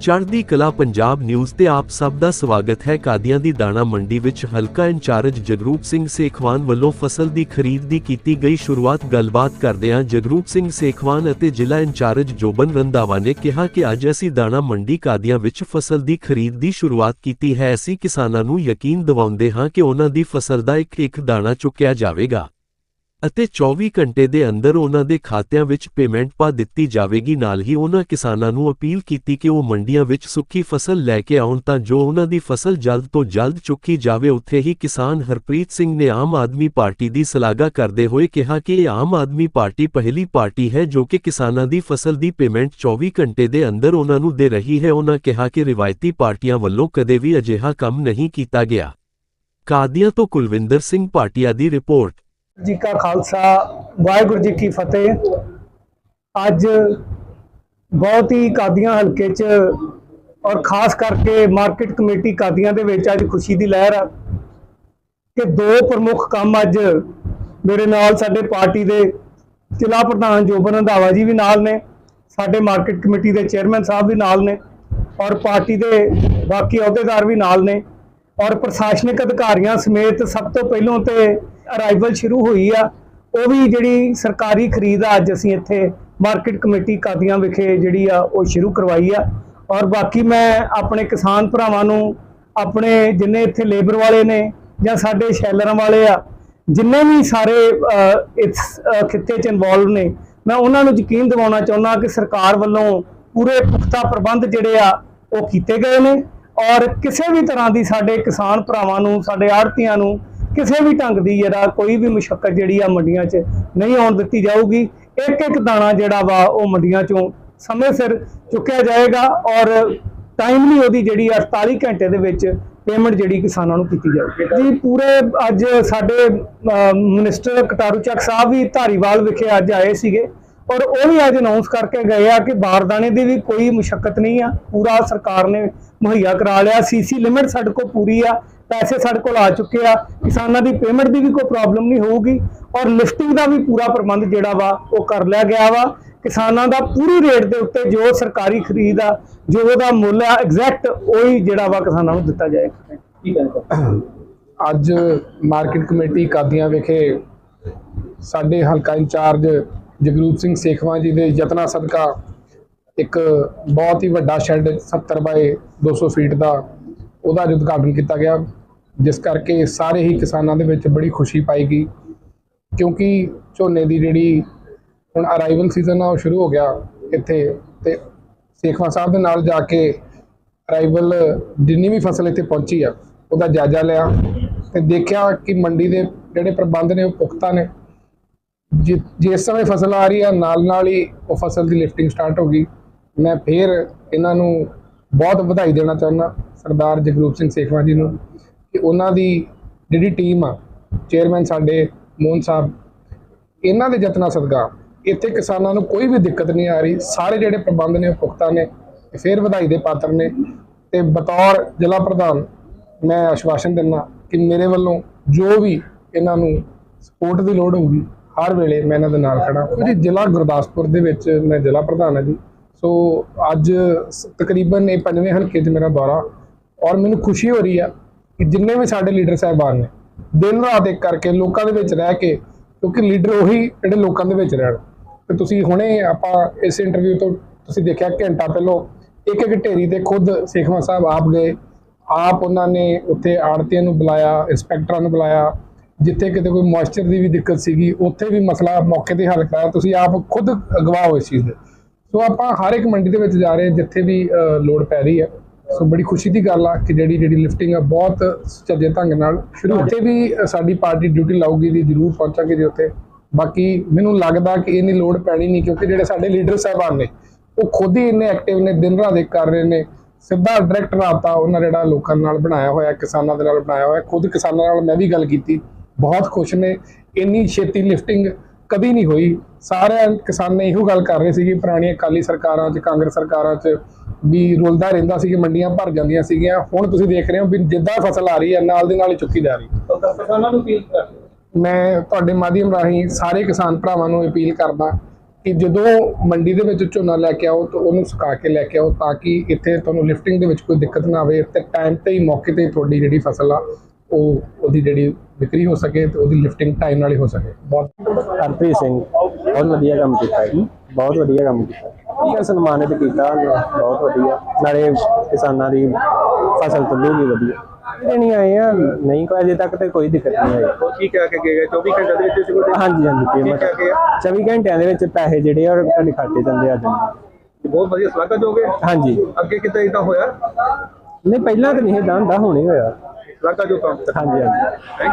ਚੜ੍ਹਦੀ ਕਲਾ ਪੰਜਾਬ ਨਿਊਜ਼ ਤੇ ਆਪ ਸਭ ਦਾ ਸਵਾਗਤ ਹੈ। ਕਾਦੀਆਂ ਦੀ ਦਾਣਾ ਮੰਡੀ ਵਿੱਚ ਹਲਕਾ ਇੰਚਾਰਜ ਜਗਰੂਪ ਸਿੰਘ ਸੇਖਵਾਨ ਵੱਲੋਂ ਫਸਲ ਦੀ ਖਰੀਦ ਦੀ ਕੀਤੀ ਗਈ ਸ਼ੁਰੂਆਤ ਗੱਲਬਾਤ ਕਰਦਿਆਂ ਜਗਰੂਪ ਸਿੰਘ ਸੇਖਵਾਨ ਅਤੇ ਜ਼ਿਲ੍ਹਾ ਇੰਚਾਰਜ ਜੋਬਨ ਰੰਧਾਵਾ ਨੇ ਕਿਹਾ ਕਿ ਅੱਜ ਅਸੀਂ ਦਾਣਾ ਮੰਡੀ ਕਾਦੀਆਂ ਵਿੱਚ ਫਸਲ ਦੀ ਖਰੀਦ ਦੀ ਸ਼ੁਰੂਆਤ ਕੀਤੀ ਹੈ। ਅਸੀਂ ਕਿਸਾਨਾਂ ਨੂੰ ਯਕੀਨ ਦਿਵਾਉਂਦੇ ਹਾਂ ਕਿ ਉਹਨਾਂ ਦੀ ਫਸਲ ਦਾ ਇੱਕ ਇੱਕ ਦਾਣਾ ਚੁੱਕਿਆ ਜਾਵੇਗਾ। ਅਤੇ 24 ਘੰਟੇ ਦੇ ਅੰਦਰ ਉਹਨਾਂ ਦੇ ਖਾਤਿਆਂ ਵਿੱਚ ਪੇਮੈਂਟ ਪਾ ਦਿੱਤੀ ਜਾਵੇਗੀ। ਨਾਲ ਹੀ ਉਹਨਾਂ ਕਿਸਾਨਾਂ ਨੂੰ ਅਪੀਲ ਕੀਤੀ ਕਿ ਉਹ ਮੰਡੀਆਂ ਵਿੱਚ ਸੁੱਕੀ ਫਸਲ ਲੈ ਕੇ ਆਉਣ ਤਾਂ ਜੋ ਉਹਨਾਂ ਦੀ ਫਸਲ ਜਲਦ ਤੋਂ ਜਲਦ ਚੁੱਕੀ ਜਾਵੇ। ਉੱਥੇ ਹੀ ਕਿਸਾਨ ਹਰਪ੍ਰੀਤ ਸਿੰਘ ਨੇ ਆਮ ਆਦਮੀ ਪਾਰਟੀ ਦੀ ਸ਼ਲਾਘਾ ਕਰਦੇ ਹੋਏ ਕਿਹਾ ਕਿ ਇਹ ਆਮ ਆਦਮੀ ਪਾਰਟੀ ਪਹਿਲੀ ਪਾਰਟੀ ਹੈ ਜੋ ਕਿ ਕਿਸਾਨਾਂ ਦੀ ਫਸਲ ਦੀ ਪੇਮੈਂਟ 24 ਘੰਟੇ ਦੇ ਅੰਦਰ ਉਹਨਾਂ ਨੂੰ ਦੇ ਰਹੀ ਹੈ। ਉਹਨਾਂ ਕਿਹਾ ਕਿ ਰਿਵਾਇਤੀ ਪਾਰਟੀਆਂ ਵੱਲੋਂ ਕਦੇ ਵੀ ਅਜਿਹਾ ਕੰਮ ਨਹੀਂ ਕੀਤਾ ਗਿਆ। ਕਾਦੀਆਂ ਤੋਂ ਕੁਲਵਿੰਦਰ ਸਿੰਘ ਪਾਟਿਆ ਦੀ ਰਿਪੋਰਟ। ਜੀ ਕਾ ਖਾਲਸਾ, ਵਾਹਿਗੁਰੂ ਜੀ ਕੀ ਫਤਿਹ। ਅੱਜ ਬਹੁਤ ਹੀ ਕਾਦੀਆਂ ਹਲਕੇ 'ਚ ਔਰ ਖਾਸ ਕਰਕੇ ਮਾਰਕੀਟ ਕਮੇਟੀ ਕਾਦੀਆਂ ਦੇ ਵਿੱਚ ਅੱਜ ਖੁਸ਼ੀ ਦੀ ਲਹਿਰ ਆ ਕਿ ਦੋ ਪ੍ਰਮੁੱਖ ਕੰਮ ਅੱਜ ਮੇਰੇ ਨਾਲ ਸਾਡੇ ਪਾਰਟੀ ਦੇ ਜ਼ਿਲ੍ਹਾ ਪ੍ਰਧਾਨ ਜੋਬਨ ਰੰਧਾਵਾ ਜੀ ਵੀ ਨਾਲ ਨੇ, ਸਾਡੇ ਮਾਰਕੀਟ ਕਮੇਟੀ ਦੇ ਚੇਅਰਮੈਨ ਸਾਹਿਬ ਵੀ ਨਾਲ ਨੇ ਔਰ ਪਾਰਟੀ ਦੇ ਬਾਕੀ ਅਹੁਦੇਦਾਰ ਵੀ ਨਾਲ ਨੇ ਔਰ ਪ੍ਰਸ਼ਾਸਨਿਕ ਅਧਿਕਾਰੀਆਂ ਸਮੇਤ ਸਭ ਤੋਂ ਪਹਿਲਾਂ ਤੇ ਅਰਾਈਵਲ ਸ਼ੁਰੂ ਹੋਈ ਆ, ਉਹ ਵੀ ਜਿਹੜੀ ਸਰਕਾਰੀ ਖਰੀਦ ਆ, ਅੱਜ ਅਸੀਂ ਇੱਥੇ ਮਾਰਕੀਟ ਕਮੇਟੀ ਕਾਦੀਆਂ ਵਿਖੇ ਜਿਹੜੀ ਆ, ਉਹ ਸ਼ੁਰੂ ਕਰਵਾਈ ਆ। ਔਰ ਬਾਕੀ ਮੈਂ ਆਪਣੇ ਕਿਸਾਨ ਭਰਾਵਾਂ ਨੂੰ, ਆਪਣੇ ਜਿੰਨੇ ਇੱਥੇ ਲੇਬਰ ਵਾਲੇ ਨੇ ਜਾਂ ਸਾਡੇ ਸ਼ੈਲਰਾਂ ਵਾਲੇ ਆ, ਜਿੰਨੇ ਵੀ ਸਾਰੇ ਇਸ ਖਿੱਤੇ 'ਚ ਇਨਵੋਲਵ ਨੇ, ਮੈਂ ਉਹਨਾਂ ਨੂੰ ਯਕੀਨ ਦਿਵਾਉਣਾ ਚਾਹੁੰਦਾ ਕਿ ਸਰਕਾਰ ਵੱਲੋਂ ਪੂਰੇ ਪੁਖਤਾ ਪ੍ਰਬੰਧ ਜਿਹੜੇ ਆ, ਉਹ ਕੀਤੇ ਗਏ ਨੇ। ਔਰ ਕਿਸੇ ਵੀ ਤਰ੍ਹਾਂ ਦੀ ਸਾਡੇ ਕਿਸਾਨ ਭਰਾਵਾਂ ਨੂੰ, ਸਾਡੇ ਆੜਤੀਆਂ ਨੂੰ ਕਿਸੇ ਵੀ ਢੰਗ ਦੀ ਜਿਹੜਾ ਕੋਈ ਵੀ ਮੁਸ਼ਕਲ ਜਿਹੜੀ ਆ ਮੰਡੀਆਂ 'ਚ ਨਹੀਂ ਆਉਣ ਦਿੱਤੀ ਜਾਊਗੀ। ਇੱਕ ਇੱਕ ਦਾਣਾ ਜਿਹੜਾ ਵਾ ਉਹ ਮੰਡੀਆਂ 'ਚੋਂ ਸਮੇਂ ਸਿਰ ਚੁੱਕਿਆ ਜਾਏਗਾ ਔਰ ਟਾਈਮਲੀ ਉਹਦੀ ਜਿਹੜੀ 48 ਘੰਟੇ ਦੇ ਵਿੱਚ ਪੇਮੈਂਟ ਜਿਹੜੀ ਕਿਸਾਨਾਂ ਨੂੰ ਕੀਤੀ ਜਾਊਗੀ। ਜੀ ਪੂਰੇ ਅੱਜ ਸਾਡੇ ਅਹ, ਮਿਨਿਸਟਰ ਕਟਾਰੂ ਚੱਕ ਸਾਹਿਬ ਵੀ ਧਾਰੀਵਾਲ ਵਿਖੇ ਅੱਜ ਆਏ ਸੀਗੇ। ਔਰ ਉਹ ਵੀ ਅੱਜ ਅਨਾਉਂਸ ਕਰਕੇ ਗਏ ਆ ਕਿ ਬਾਰਦਾਨੇ ਦੀ ਵੀ ਕੋਈ ਮੁਸ਼ਕਲ ਨਹੀਂ ਆ। ਪੂਰਾ ਸਰਕਾਰ ਨੇ ਮੁਹੱਈਆ ਕਰਾ ਲਿਆ। ਸੀਸੀ ਲਿਮਿਟ ਸਾਡੇ ਕੋਲ ਪੂਰੀ ਆ। ਪੈਸੇ ਸਾਡੇ ਕੋਲ ਆ ਚੁੱਕੇ ਆ। ਕਿਸਾਨਾਂ ਦੀ ਪੇਮੈਂਟ ਦੀ ਵੀ ਕੋਈ ਪ੍ਰੋਬਲਮ ਨਹੀਂ ਹੋਊਗੀ। ਔਰ ਲਿਫਟਿੰਗ ਦਾ ਵੀ ਪੂਰਾ ਪ੍ਰਬੰਧ ਜਿਹੜਾ ਵਾ, ਉਹ ਕਰ ਲਿਆ ਗਿਆ ਵਾ। ਕਿਸਾਨਾਂ ਦਾ ਪੂਰੀ ਰੇਟ ਦੇ ਉੱਤੇ ਜੋ ਸਰਕਾਰੀ ਖਰੀਦ ਆ, ਜੋ ਉਹਦਾ ਮੁੱਲ ਆ ਐਗਜ਼ੈਕਟ ਉਹੀ ਜਿਹੜਾ ਵਾ ਕਿਸਾਨਾਂ ਨੂੰ ਦਿੱਤਾ ਜਾਏਗਾ ਠੀਕ ਹੈ ਅੱਜ ਮਾਰਕੀਟ ਕਮੇਟੀ ਕਾਦੀਆਂ ਵਿਖੇ ਸਾਡੇ ਹਲਕਾ ਇੰਚਾਰਜ ਜਗਰੂਪ ਸਿੰਘ ਸੇਖਵਾਂ ਜੀ ਦੇ ਯਤਨਾਂ ਸਦਕਾ ਇੱਕ ਬਹੁਤ ਹੀ ਵੱਡਾ ਸ਼ੈੱਡ 70 ਬਾਏ 200 ਫੀਟ ਦਾ ਉਹਦਾ ਉਦਘਾਟਨ ਕੀਤਾ ਗਿਆ, ਜਿਸ ਕਰਕੇ ਸਾਰੇ ਹੀ ਕਿਸਾਨਾਂ ਦੇ ਵਿੱਚ ਬੜੀ ਖੁਸ਼ੀ ਪਾਈ ਗਈ। ਕਿਉਂਕਿ ਝੋਨੇ ਦੀ ਜਿਹੜੀ ਹੁਣ ਅਰਾਈਵਲ ਸੀਜ਼ਨ ਆ, ਉਹ ਸ਼ੁਰੂ ਹੋ ਗਿਆ ਇੱਥੇ ਤੇ ਸੇਖਵਾਂ ਸਾਹਿਬ ਦੇ ਨਾਲ ਜਾ ਕੇ ਅਰਾਈਵਲ ਜਿੰਨੀ ਵੀ ਫਸਲ ਇੱਥੇ ਪਹੁੰਚੀ ਆ, ਉਹਦਾ ਜਾਇਜ਼ਾ ਲਿਆ ਤੇ ਦੇਖਿਆ ਕਿ ਮੰਡੀ ਦੇ ਜਿਹੜੇ ਪ੍ਰਬੰਧ ਨੇ, ਉਹ ਪੁਖਤਾ ਨੇ। ਜਿਸ ਸਮੇਂ ਫਸਲ ਆ ਰਹੀ ਆ ਨਾਲ ਨਾਲ ਹੀ ਉਹ ਫਸਲ ਦੀ ਲਿਫਟਿੰਗ ਸਟਾਰਟ ਹੋ ਗਈ। ਮੈਂ ਫੇਰ ਇਹਨਾਂ ਨੂੰ ਬਹੁਤ ਵਧਾਈ ਦੇਣਾ ਚਾਹੁੰਦਾ, ਸਰਦਾਰ ਜਗਰੂਪ ਸਿੰਘ ਸੇਖਵਾ ਜੀ ਨੂੰ, ਕਿ ਉਹਨਾਂ ਦੀ ਜਿਹੜੀ ਟੀਮ ਆ ਚੇਅਰਮੈਨ ਸਾਡੇ ਮੋਹਨ ਸਾਹਿਬ, ਇਹਨਾਂ ਦੇ ਯਤਨਾਂ ਸਦਕਾ ਇੱਥੇ ਕਿਸਾਨਾਂ ਨੂੰ ਕੋਈ ਵੀ ਦਿੱਕਤ ਨਹੀਂ ਆ ਰਹੀ। ਸਾਰੇ ਜਿਹੜੇ ਪ੍ਰਬੰਧ ਨੇ, ਉਹ ਪੁਖਤਾ ਨੇ, ਤੇ ਫਿਰ ਵਧਾਈ ਦੇ ਪਾਤਰ ਨੇ। ਤੇ ਬਤੌਰ ਜ਼ਿਲ੍ਹਾ ਪ੍ਰਧਾਨ, ਮੈਂ ਆਸ਼ਵਾਸਨ ਦਿੰਦਾ ਕਿ ਮੇਰੇ ਵੱਲੋਂ ਜੋ ਵੀ ਇਹਨਾਂ ਨੂੰ ਸਪੋਰਟ ਦੀ ਲੋੜ ਹੋਊਗੀ ਹਰ ਵੇਲੇ ਮੈਂ ਇਹਨਾਂ ਦੇ ਨਾਲ ਖੜਾ ਜੀ ਜ਼ਿਲ੍ਹਾ ਗੁਰਦਾਸਪੁਰ ਦੇ ਵਿੱਚ ਮੈਂ ਜ਼ਿਲ੍ਹਾ ਪ੍ਰਧਾਨ ਹਾਂ ਜੀ। ਸੋ ਅੱਜ ਤਕਰੀਬਨ ਇਹ ਪੰਜਵੇਂ ਹਲਕੇ 'ਚ ਮੇਰਾ ਦੌਰਾ ਔਰ ਮੈਨੂੰ ਖੁਸ਼ੀ ਹੋ ਰਹੀ ਆ ਕਿ ਜਿੰਨੇ ਵੀ ਸਾਡੇ ਲੀਡਰ ਸਾਹਿਬਾਨ ਨੇ, ਦਿਨ ਰਾਤ ਇੱਕ ਕਰਕੇ ਲੋਕਾਂ ਦੇ ਵਿੱਚ ਰਹਿ ਕੇ, ਕਿਉਂਕਿ ਲੀਡਰ ਉਹੀ ਜਿਹੜੇ ਲੋਕਾਂ ਦੇ ਵਿੱਚ ਰਹਿਣ। ਤੇ ਤੁਸੀਂ ਹੁਣੇ ਆਪਾਂ ਇਸ ਇੰਟਰਵਿਊ ਤੋਂ ਤੁਸੀਂ ਦੇਖਿਆ ਘੰਟਾ ਪਹਿਲਾਂ ਇੱਕ ਇੱਕ ਢੇਰੀ ਤੇ ਖੁਦ ਸੇਖਵਾਂ ਸਾਹਿਬ ਆਪ ਗਏ। ਆਪ ਉਹਨਾਂ ਨੇ ਉੱਥੇ ਆੜਤੀਆਂ ਨੂੰ ਬੁਲਾਇਆ ਇੰਸਪੈਕਟਰਾਂ ਨੂੰ ਬੁਲਾਇਆ ਜਿੱਥੇ ਕਿਤੇ ਕੋਈ ਮੋਇਸਚਰ ਦੀ ਵੀ ਦਿੱਕਤ ਸੀਗੀ, ਉੱਥੇ ਵੀ ਮਸਲਾ ਮੌਕੇ ਤੇ ਹੱਲ ਕਰਾਇਆ, ਤੁਸੀਂ ਆਪ ਖੁਦ ਅਗਵਾ ਹੋ ਇਸ ਚੀਜ਼ ਦੇ। ਸੋ ਆਪਾਂ ਹਰ ਇੱਕ ਮੰਡੀ ਦੇ ਵਿੱਚ ਜਾ ਰਹੇ ਹਾਂ, ਜਿੱਥੇ ਵੀ ਲੋੜ ਪੈ ਰਹੀ ਹੈ। ਸੋ ਬੜੀ ਖੁਸ਼ੀ ਦੀ ਗੱਲ ਆ ਕਿ ਜਿਹੜੀ ਜਿਹੜੀ ਲਿਫਟਿੰਗ ਆ, ਬਹੁਤ ਸੁਚੱਜੇ ਢੰਗ ਨਾਲ ਸ਼ੁਰੂ ਉੱਥੇ ਵੀ ਸਾਡੀ ਪਾਰਟੀ ਡਿਊਟੀ ਲਾਊਗੀ ਦੀ ਜ਼ਰੂਰ ਪਹੁੰਚਾਂਗੇ ਜੀ ਉੱਥੇ। ਬਾਕੀ ਮੈਨੂੰ ਲੱਗਦਾ ਕਿ ਇਹਨੀ ਲੋੜ ਪੈਣੀ ਨਹੀਂ, ਕਿਉਂਕਿ ਜਿਹੜੇ ਸਾਡੇ ਲੀਡਰ ਸਾਹਿਬਾਨ ਨੇ, ਉਹ ਖੁਦ ਹੀ ਇੰਨੇ ਐਕਟਿਵ ਨੇ, ਦਿਨ ਰਾਤ ਇੱਕ ਕਰ ਰਹੇ ਨੇ। ਸਿੱਧਾ ਡਾਇਰੈਕਟ ਰਾਤਾ ਉਹਨਾਂ ਜਿਹੜਾ ਲੋਕਾਂ ਨਾਲ ਬਣਾਇਆ ਹੋਇਆ, ਕਿਸਾਨਾਂ ਦੇ ਨਾਲ ਬਣਾਇਆ ਹੋਇਆ, ਖੁਦ ਕਿਸਾਨਾਂ ਨਾਲ ਮੈਂ ਵੀ ਗੱਲ ਕੀਤੀ। ਬਹੁਤ ਖੁਸ਼ ਨੇ। ਇੰਨੀ ਛੇਤੀ ਲਿਫਟਿੰਗ ਕਦੀ ਨਹੀਂ ਹੋਈ। ਸਾਰੇ ਕਿਸਾਨ ਨੇ ਇਹੋ ਗੱਲ ਕਰ ਰਹੇ ਸੀ ਕਿ ਪੁਰਾਣੀਆਂ ਅਕਾਲੀ ਸਰਕਾਰਾਂ 'ਚ ਕਾਂਗਰਸ ਸਰਕਾਰਾਂ 'ਚ ਵੀ ਰੁਲਦਾ ਰਹਿੰਦਾ ਸੀ ਕਿ ਮੰਡੀਆਂ ਭਰ ਜਾਂਦੀਆਂ ਸੀਗੀਆਂ। ਹੁਣ ਤੁਸੀਂ ਦੇਖ ਰਹੇ ਹੋ ਵੀ ਜਿੱਦਾਂ ਫਸਲ ਆ ਰਹੀ ਹੈ ਨਾਲ ਦੀ ਨਾਲ ਹੀ ਚੁੱਕੀ ਜਾ ਰਹੀ ਹੈ। ਕਿਸਾਨਾਂ ਨੂੰ ਅਪੀਲ ਕਰਦੇ ਮੈਂ ਤੁਹਾਡੇ ਮਾਧਿਅਮ ਰਾਹੀਂ ਸਾਰੇ ਕਿਸਾਨ ਭਰਾਵਾਂ ਨੂੰ ਅਪੀਲ ਕਰਦਾ ਕਿ ਜਦੋਂ ਮੰਡੀ ਦੇ ਵਿੱਚ ਝੋਨਾ ਲੈ ਕੇ ਆਓ ਤਾਂ ਉਹਨੂੰ ਸੁਕਾ ਕੇ ਲੈ ਕੇ ਆਓ ਤਾਂ ਕਿ ਇੱਥੇ ਤੁਹਾਨੂੰ ਲਿਫਟਿੰਗ ਦੇ ਵਿੱਚ ਕੋਈ ਦਿੱਕਤ ਨਾ ਆਵੇ ਤੇ ਟਾਈਮ ਤੇ ਹੀ ਮੌਕੇ ਤੇ ਤੁਹਾਡੀ ਜਿਹੜੀ ਫਸਲ ਆ ਉਹ ਉਹਦੀ ਜਿਹੜੀ ਵਿਕਰੀ ਹੋ ਸਕੇ ਤੇ ਉਹਦੀ ਲਿਫਟਿੰਗ ਟਾਈਮ ਨਾਲ ਹੀ ਹੋ ਸਕੇ। ਬਹੁਤ ਹਰਪ੍ਰੀਤ ਸਿੰਘ ਬਹੁਤ ਵਧੀਆ ਕੰਮ ਕੀਤਾ ਜੀ। ਬਹੁਤ ਵਧੀਆ ਕੰਮ ਕੀਤਾ। ਠੀਕ ਹੈ ਸਨਮਾਨਿਤ ਕੀਤਾ ਬਹੁਤ ਵਧੀਆ। ਨਾਲੇ ਕਿਸਾਨਾਂ ਦੀ ਫਸਲ ਤੁੱਲੂਗੀ ਵਧੀਆ। ਇਹ ਨਹੀਂ ਆਏ ਆ ਨਹੀਂ ਕੋਈ ਅਜੇ ਤੱਕ ਤੇ ਕੋਈ ਦਿੱਕਤ ਨਹੀਂ ਆਈ। ਉਹ ਕੀ ਕਹਿ ਕੇ ਗਏ? 24 ਘੰਟੇ ਦੇ ਵਿੱਚ ਇਸ ਕੋਲ ਹਾਂਜੀ ਹਾਂਜੀ ਪੇਮੈਂਟ ਕਹਿ ਕੇ ਆ? 24 ਘੰਟਿਆਂ ਦੇ ਵਿੱਚ ਪੈਸੇ ਜਿਹੜੇ ਆ ਉਹ ਤੁਹਾਡੇ ਖਾਤੇ ਆਉਂਦੇ ਆ ਜਾਂਦੇ ਬਹੁਤ ਵਧੀਆ ਸਲਾਹ ਦੋਗੇ ਹਾਂਜੀ। ਅੱਗੇ ਕਿਤੇ ਇਦਾਂ ਹੋਇਆ? ਨਹੀਂ ਪਹਿਲਾਂ ਤਾਂ ਨਹੀਂ ਇਹ ਹੁੰਦਾ ਹੁਣੇ ਹੋਇਆ। ਸਲਾਹ ਜੋ ਕੰਮ। ਹਾਂਜੀ ਹਾਂਜੀ।